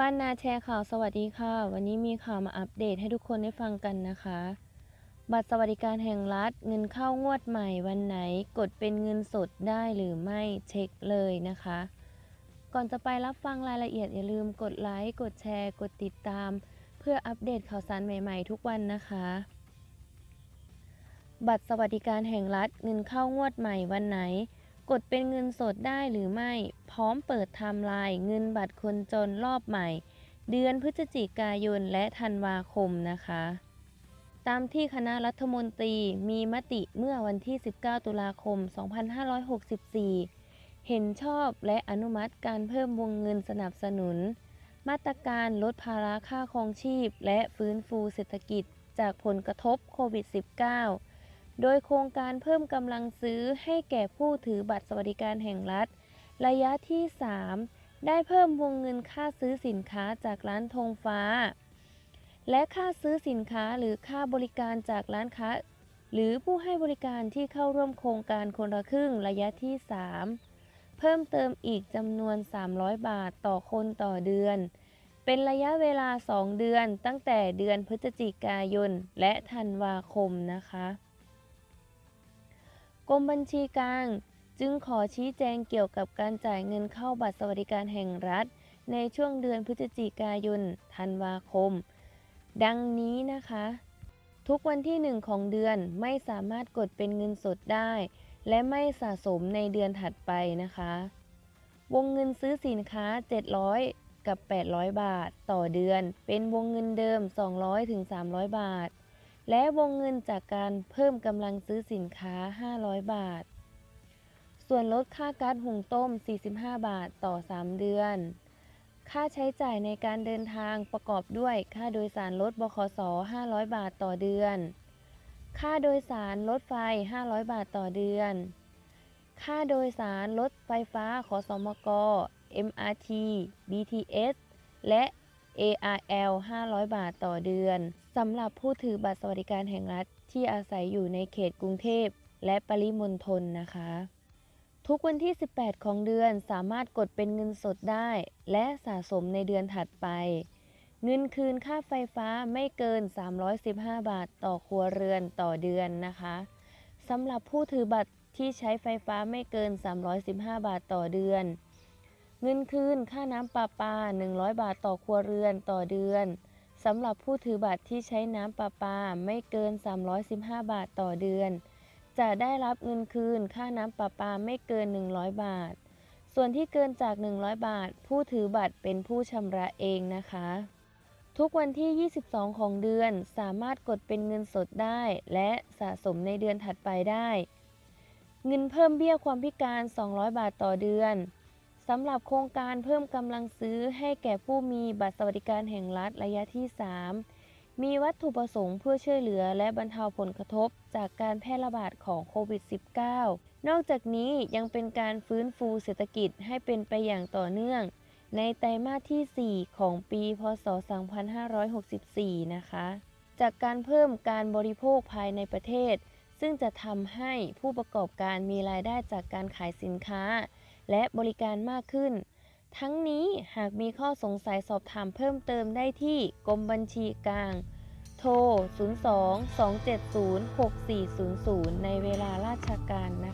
บ้านนาแชร์ข่าวสวัสดีค่ะ วันนี้มีข่าวมาอัปเดตให้ทุกคนได้ฟังกันนะคะ บัตรสวัสดิการแห่งรัฐเงินเข้างวดใหม่วันไหนกดเป็นเงินสดได้หรือไม่เช็คเลยนะคะ ก่อนจะไปรับฟังรายละเอียดอย่าลืมกดไลค์ กดแชร์ กดติดตาม เพื่ออัปเดตข่าวสารใหม่ ๆ ทุกวันนะคะ บัตรสวัสดิการแห่งรัฐเงินเข้างวดใหม่วันไหน กดเป็นเงินสดได้หรือไม่ พร้อมเปิดไทม์ไลน์เงินบัตรคนจนรอบใหม่ เดือนพฤศจิกายนและธันวาคมนะคะ ตามที่คณะรัฐมนตรีมีมติเมื่อวันที่ 19 ตุลาคม 2564 เห็นชอบและอนุมัติการเพิ่มวงเงินสนับสนุน มาตรการลดภาระค่าครองชีพ และฟื้นฟูเศรษฐกิจจากผลกระทบโควิด -19 โดยโครงการเพิ่มกำลังซื้อให้แก่ผู้ถือบัตรสวัสดิการแห่งรัฐ ระยะที่ 3 ได้เพิ่มวงเงินค่าซื้อสินค้าจากร้านธงฟ้า และค่าซื้อสินค้าหรือค่าบริการจากร้านค้า หรือผู้ให้บริการที่เข้าร่วมโครงการคนละครึ่งระยะที่ 3 เพิ่มเติมอีกจำนวน 300 บาทต่อคนต่อเดือน เป็นระยะเวลา 2 เดือนตั้งแต่เดือนพฤศจิกายนและธันวาคมนะคะ กรมบัญชีกลาง จึงขอชี้แจงเกี่ยวกับการจ่ายเงินเข้าบัตรสวัสดิการแห่งรัฐ ในช่วงเดือนพฤศจิกายนธันวาคม ดังนี้นะคะ ทุกวันที่ 1 ของเดือนไม่สามารถกดเป็นเงินสดได้ และไม่สะสมในเดือนถัดไปนะคะ วงเงินซื้อสินค้า 700 กับ 800 บาท ต่อเดือน เป็นวงเงินเดิม 200ถึง300 บาท และวงเงินจากการเพิ่มกำลังซื้อสินค้า 500 บาท ส่วนลดค่าก๊าซหุงต้ม 45 บาทต่อ 3 เดือน ค่าใช้จ่ายในการเดินทางประกอบด้วยค่าโดยสารรถบขส 500 บาทต่อเดือน ค่าโดยสารรถไฟ 500 บาทต่อเดือน ค่าโดยสารรถไฟฟ้าขอสมก MRT BTS และ ARL 500 บาทต่อเดือน สำหรับผู้ถือบัตรสวัสดิการแห่งรัฐที่อาศัยอยู่ในเขตกรุงเทพและปริมณฑลนะคะ ทุกวันที่ 18 ของเดือนสามารถกดเป็นเงินสดได้ และสะสมในเดือนถัดไป เงินคืนค่าไฟฟ้าไม่เกิน 315 บาทต่อครัวเรือนต่อเดือนนะคะสำหรับผู้ถือบัตรที่ใช้ไฟฟ้าไม่เกิน 315 บาทต่อเดือน เงินคืนค่าน้ำประปา 100 บาทต่อครัวเรือนต่อเดือน สำหรับผู้ถือบัตรที่ใช้น้ำประปาไม่เกิน 315 บาทต่อเดือน จะได้รับเงินคืนค่าน้ำประปาไม่เกิน 100 บาท ส่วนที่เกินจาก 100 บาท ผู้ถือบัตรเป็นผู้ชำระเองนะคะ ทุกวันที่ 22 ของเดือนสามารถกดเป็นเงินสดได้ และสะสมในเดือนถัดไปได้ เงินเพิ่มเบี้ยความพิการ 200 บาทต่อเดือน สำหรับโครงการเพิ่มกำลังซื้อให้แก่ผู้มีบัตรสวัสดิการแห่งรัฐระยะที่ 3 มีวัตถุประสงค์เพื่อช่วยเหลือและบรรเทาผลกระทบจากการแพร่ระบาดของโควิด -19 นอกจากนี้ยังเป็นการฟื้นฟูเศรษฐกิจให้เป็นไปอย่างต่อเนื่อง ในไตรมาสที่ 4 ของปี พศ 2564 นะคะ จากการเพิ่มการบริโภคภายในประเทศ ซึ่งจะทำให้ผู้ประกอบการมีรายได้จากการขายสินค้า และบริการมากขึ้น ทั้งนี้หากมีข้อสงสัยสอบถามเพิ่มเติมได้ที่กรมบัญชีกลาง โทร 02 270 6400 ในเวลาราชการนะคะ